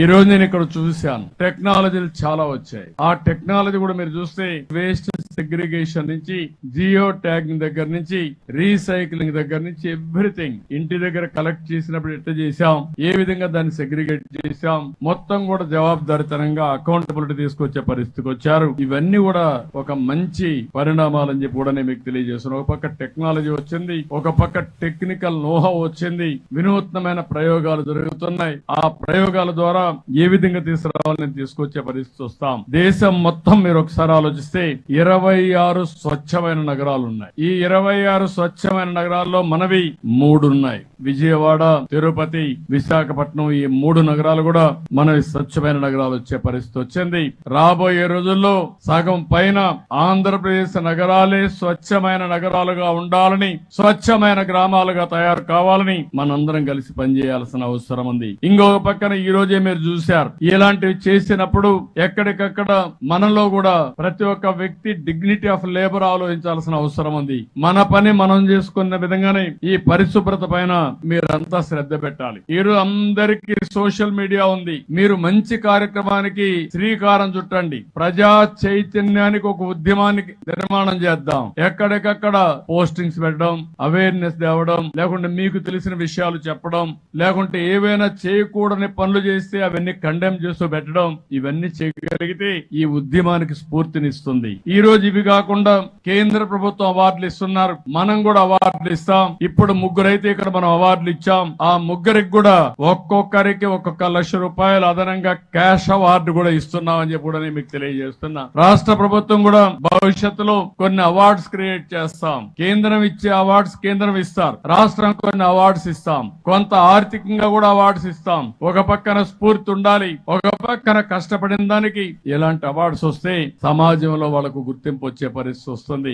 ఈ రోజు నేను ఇక్కడ చూశాను. టెక్నాలజీలు చాలా వచ్చాయి. ఆ టెక్నాలజీ కూడా మీరు చూస్తే వేస్ట్ సెగ్రిగేషన్ నుంచి జియో ట్యాగింగ్ దగ్గర నుంచి రీసైక్లింగ్ దగ్గర నుంచి ఎవ్రీథింగ్ ఇంటి దగ్గర కలెక్ట్ చేసినప్పుడు ఎట్లా చేశాం ఏ విధంగా దాన్ని సెగ్రిగేట్ చేశాం మొత్తం కూడా జవాబుదారితనంగా అకౌంటబిలిటీ తీసుకొచ్చే పరిస్థితికి వచ్చారు. ఇవన్నీ కూడా ఒక మంచి పరిణామాలని చెప్పి కూడా నేను మీకు తెలియజేస్తున్నాను. ఒక పక్క టెక్నాలజీ వచ్చింది ఒక పక్క టెక్నికల్ నోహా వచ్చింది వినూత్నమైన ప్రయోగాలు జరుగుతున్నాయి. ఆ ప్రయోగాల ద్వారా ఏ విధంగా తీసుకురావాలని తీసుకొచ్చే పరిస్థితి చూస్తాం దేశం మొత్తం మీరు ఒకసారి ఆలోచిస్తే ఇరవై ఆరు స్వచ్ఛమైన నగరాలు ఉన్నాయి. ఈ ఇరవై ఆరు స్వచ్ఛమైన నగరాల్లో మనవి మూడు ఉన్నాయి. విజయవాడ తిరుపతి విశాఖపట్నం ఈ మూడు నగరాలు కూడా మనవి స్వచ్ఛమైన నగరాలు వచ్చే పరిస్థితి వచ్చింది. రాబోయే రోజుల్లో సగం పైన ఆంధ్రప్రదేశ్ నగరాలే స్వచ్ఛమైన నగరాలుగా ఉండాలని స్వచ్ఛమైన గ్రామాలుగా తయారు కావాలని మనందరం కలిసి పనిచేయాల్సిన అవసరం ఉంది. ఇంకొక పక్కన ఈ రోజే మీరు చూశారు. ఇలాంటివి చేసినప్పుడు ఎక్కడికక్కడ మనలో కూడా ప్రతి ఒక్క వ్యక్తి డిగ్నిటీ ఆఫ్ లేబర్ ఆలోచించాల్సిన అవసరం ఉంది. మన పని మనం చేసుకున్న విధంగానే ఈ పరిశుభ్రత పైన మీరంతా శ్రద్ధ పెట్టాలి. మీరు అందరికీ సోషల్ మీడియా ఉంది. మీరు మంచి కార్యక్రమానికి శ్రీకారం చుట్టండి. ప్రజా చైతన్యానికి ఒక ఉద్యమానికి నిర్మాణం చేద్దాం. ఎక్కడికక్కడ పోస్టింగ్స్ పెట్టడం అవేర్నెస్ తేవడం లేకుంటే మీకు తెలిసిన విషయాలు చెప్పడం లేకుంటే ఏవైనా చేయకూడని పనులు చేస్తే అవన్నీ కండెమ్ చేస్తూ పెట్టడం ఇవన్నీ చేయగలిగితే ఈ ఉద్యమానికి స్ఫూర్తినిస్తుంది. ఈ రోజు ఇవి కాకుండా కేంద్ర ప్రభుత్వం అవార్డులు ఇస్తున్నారు. మనం కూడా అవార్డులు ఇస్తాం. ఇప్పుడు ముగ్గురైతే ఇక్కడ మనం అవార్డులు ఇచ్చాం. ఆ ముగ్గురికి కూడా ఒక్కొక్కరికి ఒక్కొక్క లక్ష రూపాయలు అదనంగా క్యాష్ అవార్డు కూడా ఇస్తున్నాం అని చెప్పి కూడా నేను మీకు తెలియజేస్తున్నా. రాష్ట్ర ప్రభుత్వం కూడా భవిష్యత్తులో కొన్ని అవార్డ్స్ క్రియేట్ చేస్తాం. కేంద్రం ఇచ్చే అవార్డ్స్ కేంద్రం ఇస్తారు. రాష్ట్రం కొన్ని అవార్డ్స్ ఇస్తాం. కొంత ఆర్థికంగా కూడా అవార్డ్స్ ఇస్తాం. ఒక పక్కన స్ఫూర్తి ఉండాలి ఒక పక్కన కష్టపడిన దానికి ఎలాంటి అవార్డ్స్ వస్తే సమాజంలో వాళ్ళకు గుర్తింపు వచ్చే పరిస్థితి వస్తుంది.